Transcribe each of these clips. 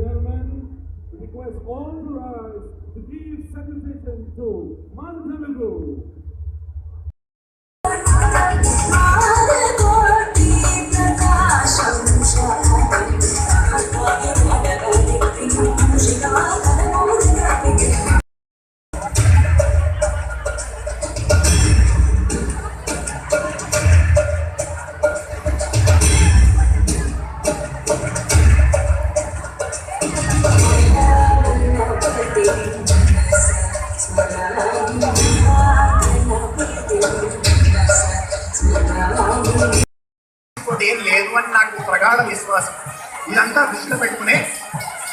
gentlemen, request all to rise to give salutation to Montenegro. లేదు అని నాకు ప్రగాఢ విశ్వాసం. ఇదంతా దృష్టిలో పెట్టుకునే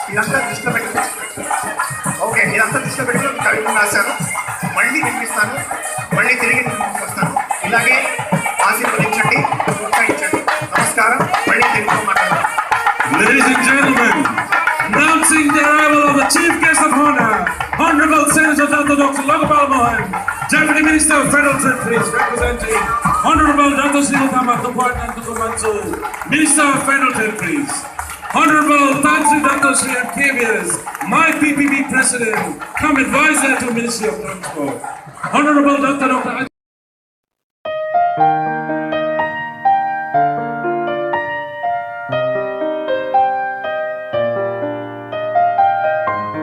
ఇదంతా దృష్టిలో పెట్టుకుని. ఓకే ఇదంతా దృష్టిలో పెట్టుకుని కవిత రాశాను. మళ్ళీ వినిపిస్తాను. మళ్ళీ తిరిగి వస్తాను. ఇలాగే ఆశీర్వదించండి ప్రోత్సహించండి. నమస్కారం. మళ్ళీ తెలుగులో మాట్లాడతాను Ladies and gentlemen, announcing the arrival of the Chief Guest of Honor, Honorable Senator Dr. Logopal Mohan, Deputy Minister of Federal Treasuries, representing Honorable Dr. Silvama Department of Kumansu, Minister of Federal Treasuries, Honorable Tansi Dr. Sri KBS, my PPP President, come advisor to Ministry of Transport, Honorable Dr. Dr.